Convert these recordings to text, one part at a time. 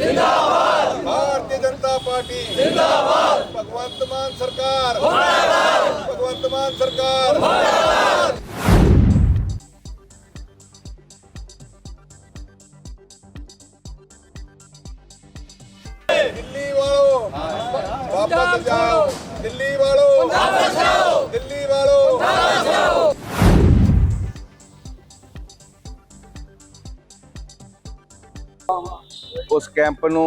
ਜਿੰਦਾਬਾਦ! ਭਾਰਤੀ ਜਨਤਾ ਪਾਰਟੀ। ਜਿੰਦਾਬਾਦ! ਭਗਵੰਤ ਮਾਨ ਸਰਕਾਰ। ਜਿੰਦਾਬਾਦ ਭਗਵੰਤ ਮਾਨ ਸਰਕਾਰ। ਦਿੱਲੀ ਵਾਲੋ। ਵਾਪਸ ਜਾਓ। ਦਿੱਲੀ ਵਾਲੋ। ਵਾਪਸ ਉਸ ਕੈਂਪ ਨੂੰ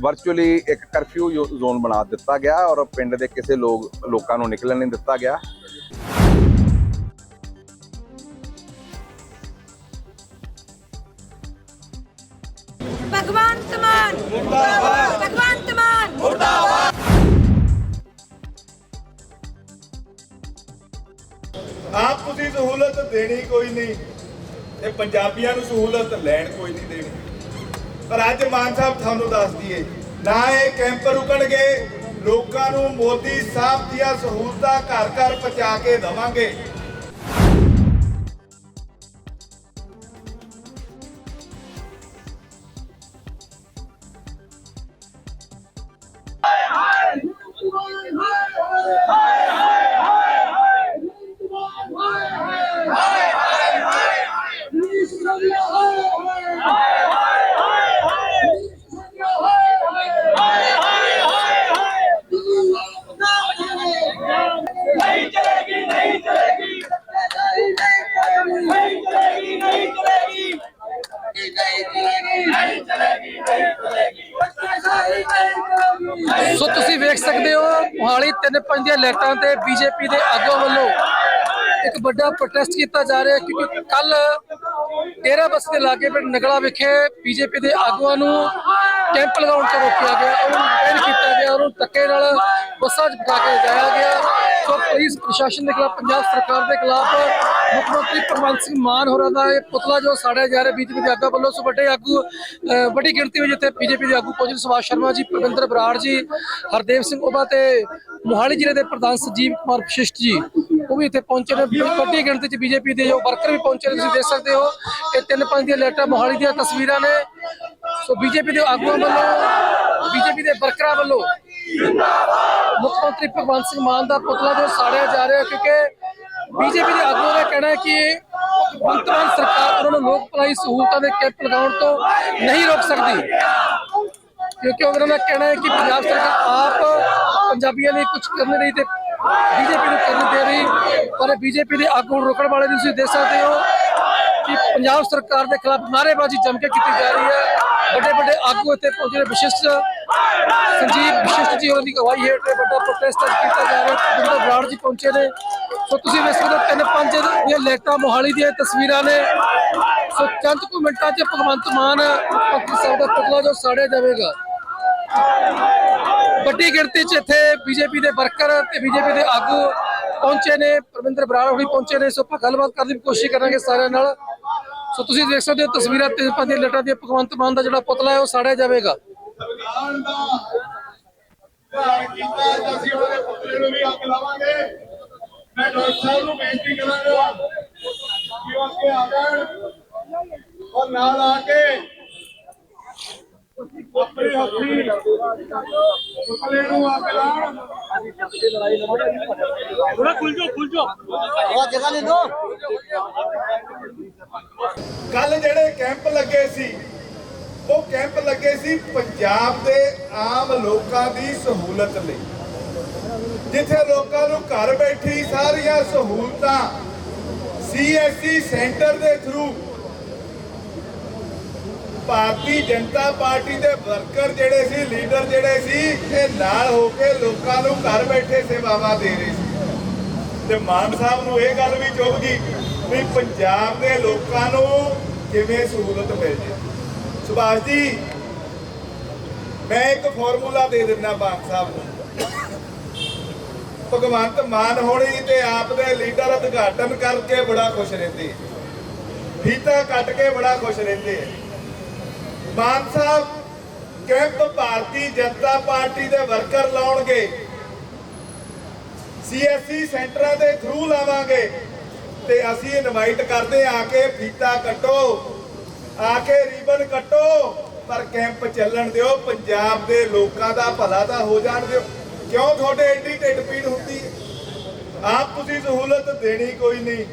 ਵਰਚੁਅਲੀ ਇੱਕ ਕਰਫਿਊ ਜ਼ੋਨ ਬਣਾ ਦਿੱਤਾ ਗਿਆ ਔਰ ਪਿੰਡ ਦੇ ਕਿਸੇ ਲੋਕ ਲੋਕਾਂ ਨੂੰ ਨਿਕਲਣ ਨਹੀਂ ਦਿੱਤਾ ਗਿਆ। ਮੁਰਦਾਬਾਦ! ਆਪ ਤੁਸੀਂ ਸਹੂਲਤ ਦੇਣੀ ਕੋਈ ਨਹੀਂ ਤੇ ਪੰਜਾਬੀਆਂ ਨੂੰ ਸਹੂਲਤ ਲੈਣ ਕੋਈ ਨਹੀਂ ਦੇਣੀ। ਪਰ ਅੱਜ ਮਾਨ ਸਾਹਿਬ ਤੁਹਾਨੂੰ ਦੱਸ ਦਈਏ, ਨਾ ਇਹ ਕੈਂਪ ਰੁਕਣਗੇ, ਲੋਕਾਂ ਨੂੰ ਮੋਦੀ ਸਾਹਿਬ ਦੀਆਂ ਸਹੂਲਤਾਂ ਘਰ ਘਰ ਪਹੁੰਚਾ ਕੇ ਦਵਾਂਗੇ। ਸੋ ਤੁਸੀਂ ਵੇਖ ਸਕਦੇ ਹੋ, ਮੋਹਾਲੀ ਤਿੰਨ ਪੰਜ ਦੀਆਂ ਲਾਈਟਾਂ ਤੇ ਬੀਜੇਪੀ ਦੇ ਆਗੂਆਂ ਵੱਲੋਂ ਇੱਕ ਵੱਡਾ ਪ੍ਰੋਟੈਸਟ ਕੀਤਾ ਜਾ ਰਿਹਾ ਕਿਉਂਕਿ ਕੱਲ ਡੇਰਾ ਬੱਸ ਦੇ ਲਾਗੇ ਪਿੰਡ ਨਗਲਾ ਵਿਖੇ ਬੀਜੇਪੀ ਦੇ ਆਗੂਆਂ ਨੂੰ ਕੈਂਪ ਲਗਾਉਣ ਤੋਂ ਰੋਕਿਆ ਗਿਆ, ਉਹਨੂੰ ਬੈਨ ਕੀਤਾ ਗਿਆ, ਉਹਨੂੰ ਧੱਕੇ ਨਾਲ ਬੱਸਾਂ 'ਚ ਬਿਠਾ ਕੇ ਜਾਇਆ ਗਿਆ। ਸੋ ਪੁਲਿਸ, ਪ੍ਰਸ਼ਾਸਨ ਦੇ ਖਿਲਾਫ, ਪੰਜਾਬ ਸਰਕਾਰ ਦੇ ਖਿਲਾਫ ਮੁੱਖ ਮੰਤਰੀ ਭਗਵੰਤ ਸਿੰਘ ਮਾਨ ਹੋਰਾਂ ਦਾ ਇਹ ਪੁਤਲਾ ਜੋ ਸਾੜਿਆ ਜਾ ਰਿਹਾ ਬੀਜੇਪੀ ਦੇ ਆਗੂਆਂ ਵੱਲੋਂ ਸੋ ਵੱਡੇ ਆਗੂ ਵੱਡੀ ਗਿਣਤੀ ਵਿੱਚ ਇੱਥੇ ਬੀਜੇਪੀ ਦੇ ਆਗੂ ਪਹੁੰਚੇ ਸੁਭਾਸ਼ ਸ਼ਰਮਾ ਜੀ, ਪ੍ਰਵਿੰਦਰ ਬਰਾੜ ਜੀ, ਹਰਦੇਵ ਸਿੰਘ ਉਹਬਾ ਤੇ ਮੋਹਾਲੀ ਜ਼ਿਲ੍ਹੇ ਦੇ ਪ੍ਰਧਾਨ ਸੰਜੀਵ ਕੁਮਾਰ ਵਸ਼ਿਸ਼ਟ ਜੀ, ਉਹ ਵੀ ਇੱਥੇ ਪਹੁੰਚੇ ਨੇ। ਵੱਡੀ ਗਿਣਤੀ 'ਚ ਬੀਜੇਪੀ ਦੇ ਜੋ ਵਰਕਰ ਵੀ ਪਹੁੰਚੇ ਨੇ, ਤੁਸੀਂ ਦੇਖ ਸਕਦੇ ਹੋ। ਇਹ ਤਿੰਨ ਪੰਜ ਦੀਆਂ ਲਾਈਟਾਂ ਮੋਹਾਲੀ ਦੀਆਂ ਤਸਵੀਰਾਂ ਨੇ। ਸੋ ਬੀਜੇਪੀ ਦੇ ਆਗੂਆਂ ਵੱਲੋਂ, ਬੀਜੇਪੀ ਦੇ ਵਰਕਰਾਂ ਵੱਲੋਂ ਮੁੱਖ ਮੰਤਰੀ ਭਗਵੰਤ ਸਿੰਘ ਮਾਨ ਦਾ ਪੁਤਲਾ ਜੋ ਸਾੜਿਆ ਜਾ ਰਿਹਾ, ਕਿਉਂਕਿ ਬੀਜੇਪੀ ਦੇ ਆਗੂਆਂ ਦਾ ਕਹਿਣਾ ਹੈ ਕਿ ਭਗਵੰਤ ਮਾਨ ਸਰਕਾਰ ਉਹਨਾਂ ਨੂੰ ਲੋਕ ਭਲਾਈ ਸਹੂਲਤਾਂ ਦੇ ਕੈਂਪ ਲਗਾਉਣ ਤੋਂ ਨਹੀਂ ਰੋਕ ਸਕਦੀ। ਕਿਉਂਕਿ ਉਹਨਾਂ ਦਾ ਕਹਿਣਾ ਹੈ ਕਿ ਪੰਜਾਬ ਸਰਕਾਰ ਆਪ ਪੰਜਾਬੀਆਂ ਲਈ ਕੁਝ ਕਰਨ ਨਹੀਂ ਰਹੀ ਤੇ ਬੀਜੇਪੀ ਨੂੰ ਕਰਨ ਦੇ ਰਹੀ, ਪਰ ਬੀਜੇਪੀ ਦੇ ਆਗੂ ਨੂੰ ਰੋਕਣ ਵਾਲੇ ਤੁਸੀਂ ਦੇਖ ਸਕਦੇ ਹੋ ਕਿ ਪੰਜਾਬ ਸਰਕਾਰ ਦੇ ਖਿਲਾਫ ਨਾਅਰੇਬਾਜ਼ੀ ਜੰਮ ਕੇ ਕੀਤੀ ਜਾ ਰਹੀ ਹੈ। ਵੱਡੇ ਵੱਡੇ ਆਗੂ ਇੱਥੇ ਪਹੁੰਚੇ ਵਿਸ਼ਿਸ਼ਟ ਸੰਜੀਵ ਵਿਸ਼ਿਸ਼ਟ ਜੀ ਉਹਨਾਂ ਦੀ ਅਗਵਾਈ ਹੇਠ ਵੱਡਾ ਪ੍ਰੋਟੈਸਟ ਕੀਤਾ ਜਾ ਰਿਹਾ। ਹੈ ਜਿੰਦਰ ਬਰਾੜ ਜੀ ਪਹੁੰਚੇ ਨੇ। ਸੋ ਤੁਸੀਂ ਵੇਖ ਸਕਦੇ ਹੋ, ਤਿੰਨ ਪੰਜ ਦੀਆਂ ਲਾਈਟਾਂ ਮੋਹਾਲੀ ਦੀਆਂ ਤਸਵੀਰਾਂ ਨੇ। ਸੋ ਚੰਦ ਕੁ ਮਿੰਟਾਂ 'ਚ ਭਗਵੰਤ ਮਾਨ ਮੁੱਖ ਸਾਹਿਬ ਦਾ ਪੁਤਲਾ ਜੋ ਸਾੜਿਆ ਜਾਵੇਗਾ। ਵੱਡੀ ਗਿਣਤੀ 'ਚ ਇੱਥੇ ਬੀਜੇਪੀ ਦੇ ਵਰਕਰ ਤੇ ਬੀਜੇਪੀ ਦੇ ਆਗੂ ਪਹੁੰਚੇ ਨੇ। ਪ੍ਰਵਿੰਦਰ ਬਰਾੜ ਹੋਣੀ ਪਹੁੰਚੇ ਨੇ। ਸੋ ਆਪਾਂ ਗੱਲਬਾਤ ਕਰਨ ਦੀ ਕੋਸ਼ਿਸ਼ ਕਰਾਂਗੇ ਸਾਰਿਆਂ ਨਾਲ। ਸੋ ਤੁਸੀਂ ਦੇਖ ਸਕਦੇ ਹੋ ਤਸਵੀਰਾਂ ਤੇ ਪੰਜ ਦੀਆਂ ਲਾਈਟਾਂ ਦੀਆਂ ਭਗਵੰਤ ਮਾਨ ਦਾ ਜਿਹੜਾ ਪੁਤਲਾ ਹੈ, ਉਹ ਸਾੜਿਆ ਜਾਵੇਗਾ। ਸੰਵਿਧਾਨ ਦਾ ਧਿਆਨ ਕੀਤਾ ਤਾਂ ਅਸੀਂ ਉਹਨਾਂ ਦੇ ਪੁੱਤਰੇ ਨੂੰ ਵੀ ਅੱਗ ਲਾਵਾਂਗੇ ਮੈਂ ਡਾਕਟਰ ਸਾਹਿਬ ਨੂੰ ਬੇਨਤੀ ਕਰਾਂਗਾ ਕਿ ਉਹ ਅੱਗੇ ਆ ਜਾਣ ਔਰ ਨਾਲ ਆ ਕੇ ਆਪਣੇ ਹੱਥੀ ਪੁੱਤਰੇ ਨੂੰ ਅੱਗ ਲਾਉਣ ਕੱਲ ਜਿਹੜੇ ਕੈਂਪ ਲੱਗੇ ਸੀ ਉਹ ਕੈਂਪ ਲੱਗੇ ਸੀ ਪੰਜਾਬ ਦੇ ਆਮ ਲੋਕਾਂ ਦੀ ਸਹੂਲਤ ਲਈ। ਜਿੱਥੇ ਲੋਕਾਂ ਨੂੰ ਘਰ ਬੈਠੀ ਸਾਰੀਆਂ ਸਹੂਲਤਾਂ ਸੀਐਸਸੀ ਸੈਂਟਰ ਦੇ ਥਰੂ ਭਾਰਤੀ ਜਨਤਾ ਪਾਰਟੀ ਦੇ ਵਰਕਰ ਜਿਹੜੇ ਸੀ, ਲੀਡਰ ਜਿਹੜੇ ਸੀ, ਇਹ ਨਾਲ ਹੋ ਕੇ ਲੋਕਾਂ ਨੂੰ ਘਰ ਬੈਠੇ ਸੇਵਾਵਾਂ ਦੇ ਰਹੇ ਸੀ। ਤੇ ਮਾਨ ਸਾਹਿਬ ਨੂੰ ਇਹ ਗੱਲ ਵੀ ਚੁੱਭ ਗਈ ਵੀ ਪੰਜਾਬ ਦੇ ਲੋਕਾਂ ਨੂੰ ਕਿਵੇਂ ਸਹੂਲਤ ਮਿਲ ਜੇ। ਸੁਭਾਸ਼ ਜੀ, ਮੈਂ ਇੱਕ ਫਾਰਮੂਲਾ ਦੇ ਦਿੰਦਾ ਮਾਨ ਸਾਹਿਬ ਨੂੰ। ਭਗਵੰਤ ਮਾਨ ਹੋਣੀ ਤੇ ਆਪ ਦੇ ਲੀਡਰ ਉਦਘਾਟਨ ਕਰਕੇ ਬੜਾ ਖੁਸ਼ ਰਹਿੰਦੇ ਫੀਤਾ ਕੱਟ ਕੇ ਬੜਾ ਖੁਸ਼ ਰਹਿੰਦੇ ਮਾਨ ਸਾਹਿਬ ਕੈਂਪ ਭਾਰਤੀ ਜਨਤਾ ਪਾਰਟੀ ਦੇ ਵਰਕਰ ਲਾਉਣਗੇ ਸੀਐਸਸੀ ਸੈਂਟਰਾਂ ਦੇ ਥਰੂ ਲਾਵਾਂਗੇ ਤੇ ਅਸੀਂ ਇਨਵਾਈਟ ਕਰਦੇ ਆ ਕੇ ਫੀਤਾ ਕੱਟੋ। ਆ ਕੇ ਰੀਬਨ ਕੱਟੋ। ਪਰ ਕੈਂਪ ਚੱਲਣ ਦਿਓ, ਪੰਜਾਬ ਦੇ ਲੋਕਾਂ ਦਾ ਭਲਾ ਤਾਂ ਹੋ ਜਾਣ ਦਿਓ। ਕਿਉਂ ਤੁਹਾਡੇ ਐਡੀ ਢਿੱਡ ਪੀੜ ਹੁੰਦੀ? ਹੈ ਆਪ ਤੁਸੀਂ ਸਹੂਲਤ ਦੇਣੀ ਕੋਈ ਨਹੀਂ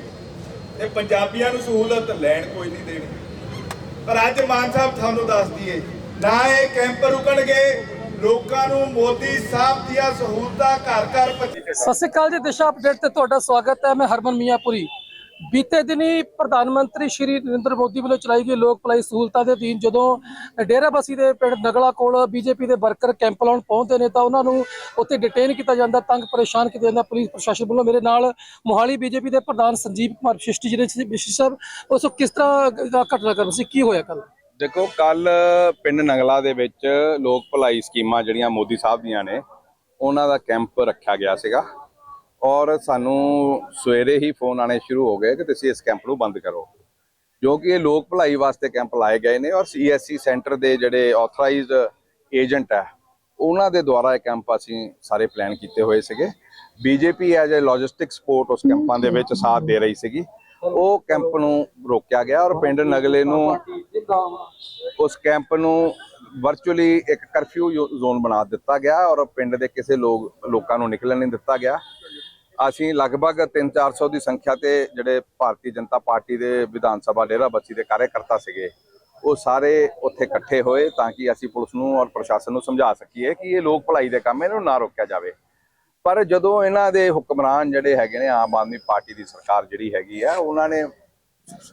ਤੇ ਪੰਜਾਬੀਆਂ ਨੂੰ ਸਹੂਲਤ ਲੈਣ ਕੋਈ ਨਹੀਂ ਦੇਣੀ। ਪਰ ਅੱਜ ਮਾਨ ਸਾਹਿਬ ਤੁਹਾਨੂੰ ਦੱਸ ਦਈਏ, ਨਾ ਇਹ ਕੈਂਪ ਰੁਕਣਗੇ, ਲੋਕਾਂ ਨੂੰ ਮੋਦੀ ਸਾਹਿਬ ਦੀਆਂ ਸਹੂਲਤਾਂ ਘਰ ਘਰ ਸਤਿ ਸ਼੍ਰੀ ਅਕਾਲ ਜੀ, ਦਿਸ਼ਾ ਅਪਡੇਟ ਤੇ ਤੁਹਾਡਾ ਸਵਾਗਤ ਹੈ। ਮੈਂ ਹਰਮਨ ਮੀਆਂਪੁਰੀ। ਬੀਤੇ ਦਿਨੀ ਪ੍ਰਧਾਨ ਮੰਤਰੀ ਸ਼੍ਰੀ ਨਰਿੰਦਰ ਮੋਦੀ ਵੱਲੋਂ ਚਲਾਈ ਗਈ ਲੋਕ ਭਲਾਈ ਸਹੂਲਤਾਂ ਦੇ ਅਧੀਨ ਜਦੋਂ ਡੇਰਾਬੱਸੀ ਦੇ ਪਿੰਡ ਨਗਲਾ ਕੋਲ ਬੀਜੇਪੀ ਦੇ ਵਰਕਰ ਕੈਂਪ ਲਾਉਣ ਪਹੁੰਚਦੇ ਨੇ ਤਾਂ ਉਹਨਾਂ ਨੂੰ ਉੱਥੇ ਡਿਟੇਨ ਕੀਤਾ ਜਾਂਦਾ, ਤੰਗ ਪਰੇਸ਼ਾਨ ਕੀਤਾ ਜਾਂਦਾ। ਪੁਲਿਸ ਪ੍ਰਸ਼ਾਸਨ ਵੱਲੋਂ ਮੇਰੇ ਨਾਲ ਮੋਹਾਲੀ ਬੀਜੇਪੀ ਦੇ ਪ੍ਰਧਾਨ ਸੰਜੀਵ ਕੁਮਾਰ ਵਿਸ਼ਿਸ਼ਟ ਜਿਹੜੇ ਸੀ ਵਿਸ਼ਿਸ਼ਟ ਸਾਹਿਬ, ਉਸ ਕਿਸ ਤਰ੍ਹਾਂ ਦਾ ਘਟਨਾਕ੍ਰਮ ਸੀ? ਕੀ ਹੋਇਆ ਕੱਲ ਦੇਖੋ ਕੱਲ ਪਿੰਡ ਨਗਲਾ ਦੇ ਵਿੱਚ ਲੋਕ ਭਲਾਈ ਸਕੀਮਾਂ ਜਿਹੜੀਆਂ ਮੋਦੀ ਸਾਹਿਬ ਦੀਆਂ ਨੇ, ਉਹਨਾਂ ਦਾ ਕੈਂਪ ਰੱਖਿਆ ਗਿਆ ਸੀਗਾ। ਔਰ ਸਾਨੂੰ ਸਵੇਰੇ ਹੀ ਫੋਨ ਆਣੇ ਸ਼ੁਰੂ ਹੋ ਗਏ ਕਿ ਤੁਸੀਂ ਇਸ ਕੈਂਪ ਨੂੰ ਬੰਦ ਕਰੋ। ਜੋ ਕਿ ਇਹ ਲੋਕ ਭਲਾਈ ਵਾਸਤੇ ਕੈਂਪ ਲਾਏ ਗਏ ਨੇ ਔਰ ਸੀਐਸਸੀ ਸੈਂਟਰ ਦੇ ਜਿਹੜੇ ਆਥੋਰਾਈਜ਼ਡ ਏਜੰਟ ਹੈ, ਉਹਨਾਂ ਦੇ ਦੁਆਰਾ ਇਹ ਕੈਂਪ ਅਸੀਂ ਸਾਰੇ ਪਲਾਨ ਕੀਤੇ ਹੋਏ ਸੀਗੇ। BJP as a logistic support ਉਸ ਕੈਂਪਾਂ ਦੇ ਵਿੱਚ ਸਾਥ ਦੇ ਰਹੀ ਸੀਗੀ। ਉਹ ਕੈਂਪ ਨੂੰ ਰੋਕਿਆ ਗਿਆ ਔਰ ਪਿੰਡ ਨਗਲੇ ਨੂੰ ਉਸ ਕੈਂਪ ਨੂੰ ਵਰਚੁਅਲੀ ਇੱਕ ਕਰਫਿਊ ਜ਼ੋਨ ਬਣਾ ਦਿੱਤਾ ਗਿਆ ਔਰ ਪਿੰਡ ਦੇ ਕਿਸੇ ਲੋਕ, ਲੋਕਾਂ ਨੂੰ ਨਿਕਲਣ ਨਹੀਂ ਦਿੱਤਾ ਗਿਆ। ਅਸੀਂ ਲਗਭਗ 3-400 ਦੀ ਸੰਖਿਆ ਤੇ ਜਿਹੜੇ ਭਾਰਤੀ ਜਨਤਾ ਪਾਰਟੀ ਦੇ ਵਿਧਾਨ ਸਭਾ ਡੇਰਾ ਬੱਸੀ ਦੇ ਕਾਰਜਕਰਤਾ ਸੀਗੇ, ਉਹ ਸਾਰੇ ਉੱਥੇ ਇਕੱਠੇ ਹੋਏ ਤਾਂ ਕਿ ਅਸੀਂ ਪੁਲਿਸ ਨੂੰ ਔਰ ਪ੍ਰਸ਼ਾਸਨ ਨੂੰ ਸਮਝਾ ਸਕੀਏ ਕਿ ਇਹ ਲੋਕ ਭਲਾਈ ਦੇ ਕੰਮ ਇਹਨਾਂ ਨੂੰ ਨਾ ਰੋਕਿਆ ਜਾਵੇ। ਪਰ ਜਦੋਂ ਇਹਨਾਂ ਦੇ ਹੁਕਮਰਾਨ ਜਿਹੜੇ ਹੈਗੇ ਨੇ ਆਮ ਆਦਮੀ ਪਾਰਟੀ ਦੀ ਸਰਕਾਰ ਜਿਹੜੀ ਹੈਗੀ ਆ, ਉਹਨਾਂ ਨੇ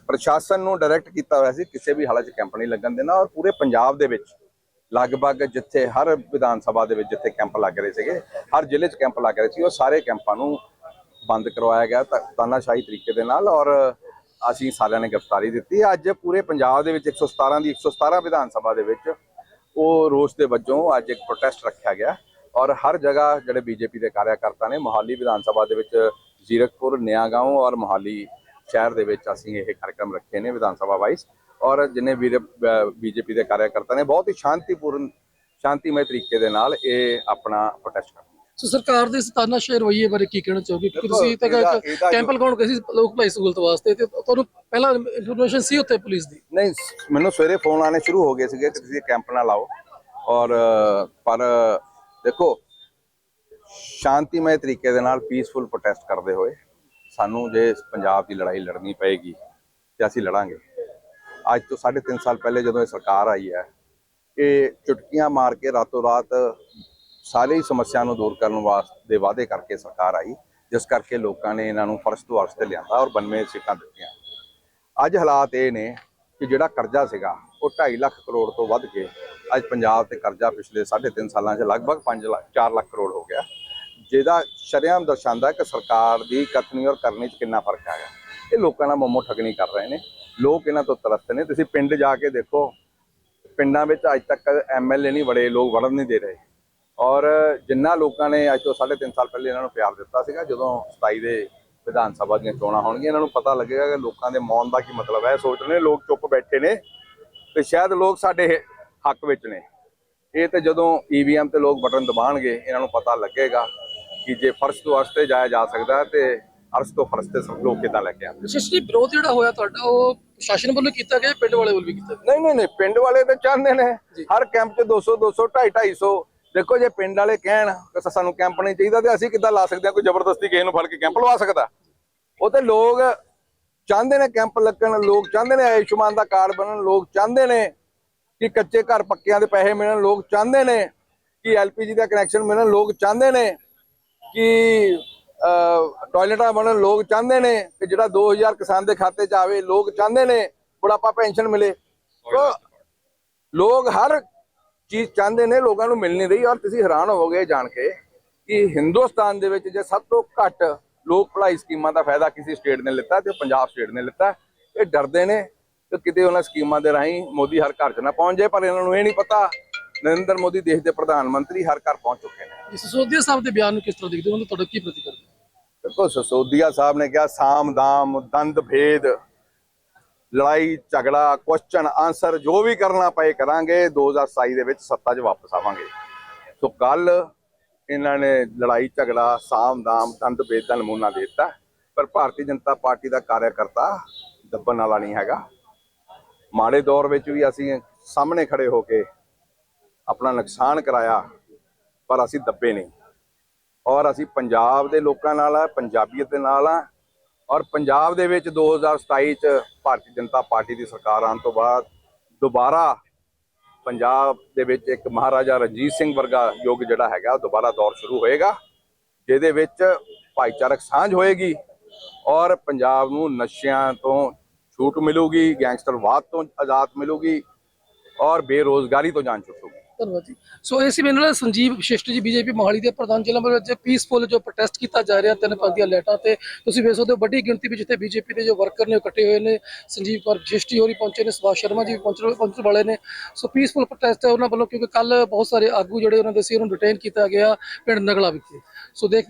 ਪ੍ਰਸ਼ਾਸਨ ਨੂੰ ਡਾਇਰੈਕਟ ਕੀਤਾ ਹੋਇਆ ਸੀ, ਕਿਸੇ ਵੀ ਹਾਲਤ 'ਚ ਕੈਂਪ ਨਹੀਂ ਲੱਗਣ ਦੇਣਾ ਔਰ ਪੂਰੇ ਪੰਜਾਬ ਦੇ ਵਿੱਚ ਲਗਭਗ ਜਿੱਥੇ ਹਰ ਵਿਧਾਨ ਸਭਾ ਦੇ ਵਿੱਚ ਜਿੱਥੇ ਕੈਂਪ ਲੱਗ ਰਹੇ ਸੀਗੇ, ਹਰ ਜ਼ਿਲ੍ਹੇ 'ਚ ਕੈਂਪ ਲੱਗ ਰਹੇ ਸੀ, ਉਹ ਸਾਰੇ ਕੈਂਪਾਂ ਨੂੰ ਬੰਦ ਕਰਵਾਇਆ ਗਿਆ ਤਾਨਾਸ਼ਾਹੀ ਤਰੀਕੇ ਦੇ ਨਾਲ ਔਰ ਅਸੀਂ ਸਾਰਿਆਂ ਨੇ ਗ੍ਰਿਫਤਾਰੀ ਦਿੱਤੀ। ਅੱਜ ਪੂਰੇ ਪੰਜਾਬ ਦੇ ਵਿੱਚ 117 ਦੀ 117 ਵਿਧਾਨ ਸਭਾ ਦੇ ਵਿੱਚ ਉਹ ਰੋਸ ਦੇ ਵਜੋਂ ਅੱਜ ਇੱਕ ਪ੍ਰੋਟੈਸਟ ਰੱਖਿਆ ਗਿਆ ਔਰ ਹਰ ਜਗ੍ਹਾ ਜਿਹੜੇ ਬੀਜੇਪੀ ਦੇ ਕਾਰਜਕਰਤਾ ਨੇ, ਮੋਹਾਲੀ ਵਿਧਾਨ ਸਭਾ ਦੇ ਵਿੱਚ ਜ਼ੀਰਕਪੁਰ ਨਿਆਗਾਉਂ ਔਰ ਮੋਹਾਲੀ ਸ਼ਹਿਰ ਦੇ ਵਿੱਚ ਅਸੀਂ ਇਹ ਕਾਰਜਕ੍ਰਮ ਰੱਖੇ ਨੇ ਵਿਧਾਨ ਸਭਾ ਵਾਈਜ਼ ਔਰ ਜਿਨੇ ਵੀਰ ਬੀਜੇਪੀ ਦੇ ਕਾਰਜਕਰਤਾ ਨੇ ਬਹੁਤ ਹੀ ਸ਼ਾਂਤੀਪੂਰਨ ਸ਼ਾਂਤੀਮਈ ਤਰੀਕੇ ਦੇ ਨਾਲ ਇਹ ਆਪਣਾ ਪ੍ਰੋਟੈਸਟ ਕਰਦੇ ਸੋ ਸਰਕਾਰ ਦੇ ਸਤਾਨਾ ਸ਼ੇਰ ਰਵਈਏ ਬਾਰੇ ਕੀ ਕਹਿਣਾ ਚਾਹੋਗੇ? ਦੇਖੋ, ਤੁਸੀਂ ਤਾਂ ਜੋ- ਲਗਾਉਣ ਗਏ ਸੀ ਲੋਕ ਭਲਾਈ ਸਹੂਲਤ ਵਾਸਤੇ ਤੇ ਤੁਹਾਨੂੰ ਪਹਿਲਾਂ ਇਨਫੋਰਮੇਸ਼ਨ ਸੀ ਉੱਥੇ ਪੁਲਿਸ ਦੀ? ਨਹੀਂ ਮੈਨੂੰ ਸਵੇਰੇ ਫੋਨ ਆਣੇ ਸ਼ੁਰੂ ਹੋ ਗਏ ਸੀਗੇ ਕਿ ਤੁਸੀਂ ਕੈਂਪ ਨਾ ਲਾਓ। ਔਰ ਪਰ ਦੇਖੋ ਸ਼ਾਂਤੀਮਈ ਤਰੀਕੇ ਦੇ ਨਾਲ ਪੀਸਫੁਲ ਪ੍ਰੋਟੈਸਟ ਕਰਦੇ ਹੋਏ ਸਾਨੂੰ ਜੇ ਪੰਜਾਬ ਦੀ ਲੜਾਈ ਲੜਨੀ ਪਏਗੀ ਤੇ ਅਸੀਂ ਲੜਾਂਗੇ। ਅੱਜ ਤੋਂ 3.5 ਸਾਲ ਪਹਿਲੇ ਜਦੋਂ ਇਹ ਸਰਕਾਰ ਆਈ ਹੈ ਇਹ ਚੁਟਕੀਆਂ ਮਾਰ ਕੇ ਰਾਤੋਂ ਰਾਤ ਸਾਰੀ ਸਮੱਸਿਆ ਨੂੰ ਦੂਰ ਕਰਨ ਵਾਸਤੇ ਵਾਅਦੇ ਕਰਕੇ ਸਰਕਾਰ ਆਈ, ਜਿਸ ਕਰਕੇ ਲੋਕਾਂ ਨੇ ਇਹਨਾਂ ਨੂੰ ਫਰਸ਼ ਤੋਂ ਅਰਸ਼ ਤੇ ਲਿਆਂਦਾ ਔਰ 92 ਸੀਟਾਂ ਦਿੱਤੀਆਂ। ਅੱਜ ਹਾਲਾਤ ਇਹ ਨੇ ਕਿ ਜਿਹੜਾ ਕਰਜ਼ਾ ਸੀਗਾ, ਉਹ 2.5 ਲੱਖ ਕਰੋੜ ਤੋਂ ਵੱਧ ਕੇ ਅੱਜ ਪੰਜਾਬ ਤੇ ਕਰਜ਼ਾ ਪਿਛਲੇ 3.5 ਸਾਲਾਂ 'ਚ ਲਗਭਗ 5 ਲੱਖ 4 ਲੱਖ ਕਰੋੜ ਹੋ ਗਿਆ। ਜਿਹਦਾ ਸ਼ਰੇਆਮ ਦਰਸਾਉਂਦਾ ਕਿ ਸਰਕਾਰ ਦੀ ਕਥਨੀ ਔਰ ਕਰਨੀ 'ਚ ਕਿੰਨਾ ਫ਼ਰਕ ਹੈਗਾ। ਇਹ ਲੋਕਾਂ ਨਾਲ ਮੋਮੋ ਠੱਗਣੀ ਕਰ ਰਹੇ ਨੇ। ਲੋਕ ਇਹਨਾਂ ਤੋਂ ਤਰਸਤ ਨੇ। ਤੁਸੀਂ ਪਿੰਡ ਜਾ ਕੇ ਦੇਖੋ, ਪਿੰਡਾਂ ਵਿੱਚ ਅੱਜ ਤੱਕ ਐਮਐਲਏ ਨਹੀਂ, ਬੜੇ ਲੋਕ ਵੜਨ ਨਹੀਂ ਦੇ ਰਹੇ। ਔਰ ਜਿੰਨਾ ਲੋਕਾਂ ਨੇ ਅੱਜ ਤੋਂ 3.5 ਸਾਲ ਪਹਿਲੇ ਇਹਨਾਂ ਨੂੰ ਪਿਆਰ ਦਿੱਤਾ ਸੀਗਾ, ਜਦੋਂ 27 ਦੇ ਵਿਧਾਨ ਸਭਾ ਦੀਆਂ ਚੋਣਾਂ ਹੋਣਗੀਆਂ, ਇਹਨਾਂ ਨੂੰ ਪਤਾ ਲੱਗੇਗਾ ਕਿ ਲੋਕਾਂ ਦੇ ਮੌਨ ਦਾ ਕੀ ਮਤਲਬ ਹੈ। ਸੋਚ ਰਹੇ ਲੋਕ ਚੁੱਪ ਬੈਠੇ ਨੇ ਤੇ ਸ਼ਾਇਦ ਲੋਕ ਸਾਡੇ ਹੱਕ ਵਿੱਚ ਨੇ। ਇਹ ਤੇ ਜਦੋਂ ਈਵੀਐਮ ਤੇ ਲੋਕ ਬਟਨ ਦਬਾਣਗੇ ਇਹਨਾਂ ਨੂੰ ਪਤਾ ਲੱਗੇਗਾ ਕਿ ਜੇ ਫਰਸ਼ ਤੋਂ ਅਰਸ਼ ਤੇ ਜਾਇਆ ਜਾ ਸਕਦਾ ਹੈ ਤੇ ਅਰਸ਼ ਤੋਂ ਫਰਸ਼ ਤੇ ਸਭ ਲੋਕ ਕਿੱਦਾਂ ਲੈ ਕੇ ਆਉਂਦੇ। ਵਿਸ਼ੇਸ਼ ਵਿਰੋਧ ਜਿਹੜਾ ਹੋਇਆ ਤੁਹਾਡਾ, ਉਹ ਸ਼ਾਸਨ ਵੱਲੋਂ ਕੀਤਾ ਗਿਆ ਪਿੰਡ ਵਾਲੇ ਵੱਲੋਂ ਵੀ ਕੀਤਾ ਗਿਆ? ਨਹੀਂ ਨਹੀਂ ਨਹੀਂ ਪਿੰਡ ਵਾਲੇ ਤਾਂ ਚਾਹੁੰਦੇ ਨੇ। ਹਰ ਕੈਂਪ 'ਚ 200 200 250 250 ਦੇਖੋ ਜੇ ਪਿੰਡ ਵਾਲੇ ਕਹਿਣ ਕਿ ਸਾਨੂੰ ਕੈਂਪ ਨਹੀਂ ਚਾਹੀਦਾ ਤੇ ਅਸੀਂ ਕਿੱਦਾਂ ਲਾ ਸਕਦੇ ਹਾਂ? ਕੋਈ ਜ਼ਬਰਦਸਤੀ ਕਿਸੇ ਨੂੰ ਫੜ ਕੇ ਕੈਂਪ ਲਵਾ ਸਕਦਾ? ਉਹ ਤੇ ਲੋਕ ਚਾਹੁੰਦੇ ਨੇ ਕੈਂਪ ਲੱਗਣ। ਲੋਕ ਚਾਹੁੰਦੇ ਨੇ ਆਯੁਸ਼ਮਾਨ ਦਾ ਕਾਰਡ ਬਣਨ। ਲੋਕ ਚਾਹੁੰਦੇ ਨੇ ਕਿ ਕੱਚੇ ਘਰ ਪੱਕਿਆਂ ਦੇ ਪੈਸੇ ਮਿਲਣ। ਲੋਕ ਚਾਹੁੰਦੇ ਨੇ ਕਿ ਐਲਪੀਜੀ ਦਾ ਕਨੈਕਸ਼ਨ ਮਿਲਣ। ਲੋਕ ਚਾਹੁੰਦੇ ਨੇ ਕਿ ਟਾਇਲਟਾਂ ਬਣਨ ਲੋਕ ਚਾਹੁੰਦੇ ਨੇ ਕਿ ਜਿਹੜਾ 2000 ਕਿਸਾਨ ਦੇ ਖਾਤੇ 'ਚ ਆਵੇ ਲੋਕ ਚਾਹੁੰਦੇ ਨੇ ਬੁਢਾਪਾ ਪੈਨਸ਼ਨ ਮਿਲੇ। ਲੋਕ ਹਰ ਚੀਜ਼ ਚਾਹੁੰਦੇ ਨੇ ਲੋਕਾਂ ਨੂੰ ਮਿਲ ਨਹੀਂ ਰਹੀ ਔਰ ਤੁਸੀਂ ਹੈਰਾਨ ਹੋਵੋਗੇ ਜਾਣ ਕੇ ਕਿ ਹਿੰਦੁਸਤਾਨ ਦੇ ਵਿੱਚ ਜੇ ਸਭ ਤੋਂ ਘੱਟ ਲੋਕ ਭਲਾਈ ਸਕੀਮਾਂ ਦਾ ਫਾਇਦਾ ਕਿਸੇ ਸਟੇਟ ਨੇ ਲਿੱਤਾ ਤੇ ਪੰਜਾਬ ਸਟੇਟ ਨੇ ਲਿੱਤਾ ਇਹ ਡਰਦੇ ਨੇ ਕਿ ਕਿਤੇ ਉਹਨਾਂ ਸਕੀਮਾਂ ਦੇ ਰਾਹੀਂ ਮੋਦੀ ਹਰ ਘਰ 'ਚ ਨਾ ਪਹੁੰਚ ਜਾਏ ਪਰ ਇਹਨਾਂ ਨੂੰ ਇਹ ਨਹੀਂ ਪਤਾ ਨਰਿੰਦਰ ਮੋਦੀ ਦੇਸ਼ ਦੇ ਪ੍ਰਧਾਨ ਮੰਤਰੀ ਹਰ ਘਰ ਪਹੁੰਚ ਚੁੱਕੇ ਨੇ। ਸਸੋਦੀਆ ਸਾਹਿਬ ਦੇ ਬਿਆਨ ਨੂੰ ਕਿਸ ਤਰ੍ਹਾਂ ਦੇਖਦੇ ਹੋ? ਉਹਨੂੰ ਤੁਹਾਡਾ ਕੀ ਪ੍ਰਤੀਕਰਮ ਦੇਖੋ ਸਸੋਦੀਆ ਸਾਹਿਬ ਨੇ ਕਿਹਾ ਸਾਮ ਦਾਮ ਦੰਦ ਭੇਦ ਲੜਾਈ ਝਗੜਾ ਕੁਐਸਚਨ ਆਨਸਰ ਜੋ ਵੀ ਕਰਨਾ ਪਏ ਕਰਾਂਗੇ 2027 ਦੇ ਵਿੱਚ ਸੱਤਾ 'ਚ ਵਾਪਸ ਆਵਾਂਗੇ। ਸੋ ਕੱਲ ਇਹਨਾਂ ਨੇ ਲੜਾਈ ਝਗੜਾ ਸਾਮ ਦਾਮ ਦੰਦ ਭੇਦ ਦਾ ਨਮੂਨਾ ਦੇ ਦਿੱਤਾ। ਪਰ ਭਾਰਤੀ ਜਨਤਾ ਪਾਰਟੀ ਦਾ ਕਾਰਜਕਰਤਾ ਦੱਬਣ ਵਾਲਾ ਨਹੀਂ ਹੈਗਾ। ਮਾੜੇ ਦੌਰ ਵਿੱਚ ਵੀ ਅਸੀਂ ਸਾਹਮਣੇ ਖੜੇ ਹੋ ਕੇ ਆਪਣਾ ਨੁਕਸਾਨ ਕਰਾਇਆ, ਪਰ ਅਸੀਂ ਦੱਬੇ ਨਹੀਂ। ਔਰ ਅਸੀਂ ਪੰਜਾਬ ਦੇ ਲੋਕਾਂ ਨਾਲ ਆ, ਪੰਜਾਬੀਅਤ ਦੇ ਨਾਲ ਆ, ਔਰ ਪੰਜਾਬ ਦੇ ਵਿੱਚ 2027 ਚ ਭਾਰਤੀ ਜਨਤਾ ਪਾਰਟੀ ਦੀ ਸਰਕਾਰ ਆਉਣ ਤੋਂ ਬਾਅਦ ਦੁਬਾਰਾ ਪੰਜਾਬ ਦੇ ਵਿੱਚ ਇੱਕ ਮਹਾਰਾਜਾ ਰਣਜੀਤ ਸਿੰਘ ਵਰਗਾ ਯੁੱਗ ਜਿਹੜਾ ਹੈਗਾ ਦੁਬਾਰਾ ਦੌਰ ਸ਼ੁਰੂ ਹੋਏਗਾ, ਜਿਹਦੇ ਵਿੱਚ ਭਾਈਚਾਰਕ ਸਾਂਝ ਹੋਏਗੀ ਔਰ ਪੰਜਾਬ ਨੂੰ ਨਸ਼ਿਆਂ ਤੋਂ ਛੂਟ ਮਿਲੂਗੀ, ਗੈਂਗਸਟਰਵਾਦ ਤੋਂ ਆਜ਼ਾਦ ਮਿਲੂਗੀ ਔਰ ਬੇਰੋਜ਼ਗਾਰੀ ਤੋਂ ਜਾਨ ਛੁੱਟੂਗੀ। ਧੰਨਵਾਦ ਜੀ। ਸੋ ਇਹ ਸੀ ਮੇਰੇ ਨਾਲ ਸੰਜੀਵ ਵਿਸ਼ਿਸ਼ਟ ਜੀ, ਬੀਜੇਪੀ ਮੋਹਾਲੀ ਦੇ ਪ੍ਰਧਾਨ ਜ਼ਿਲ੍ਹਾ ਵੱਲੋਂ ਅੱਜ ਪੀਸਫੁਲ ਜੋ ਪ੍ਰੋਟੈਸਟ ਕੀਤਾ ਜਾ ਰਿਹਾ, ਤਿੰਨ ਪੰਜ ਦੀਆਂ ਲਾਈਟਾਂ ਤੇ। ਤੁਸੀਂ ਵੇਖ ਸਕਦੇ ਹੋ ਵੱਡੀ ਗਿਣਤੀ ਵਿੱਚ ਜਿੱਥੇ ਬੀਜੇਪੀ ਦੇ ਜੋ ਵਰਕਰ ਨੇ ਉਹ ਇਕੱਠੇ ਹੋਏ ਨੇ। ਸੰਜੀਵ ਕੌਰ ਵਿਸ਼ਿਸ਼ਟ ਜੀ ਹੋਰੀ ਪਹੁੰਚੇ ਨੇ, ਸੁਭਾਸ਼ ਸ਼ਰਮਾ ਜੀ ਵੀ ਪਹੁੰਚਣ ਪਹੁੰਚਣ ਵਾਲੇ ਨੇ। ਸੋ ਪੀਸਫੁਲ ਪ੍ਰੋਟੈਸਟ ਹੈ ਉਹਨਾਂ ਵੱਲੋਂ ਕਿਉਂਕਿ ਕੱਲ ਬਹੁਤ ਸਾਰੇ ਆਗੂ ਜਿਹੜੇ ਉਹਨਾਂ ਦੇ ਸੀ, ਉਹਨਾਂ ਨੂੰ ਡਿਟੇਨ ਕੀਤਾ ਗਿਆ ਪਿੰਡ ਨਗਲਾ ਵਿਖੇ। ਸੋ ਦੇਖ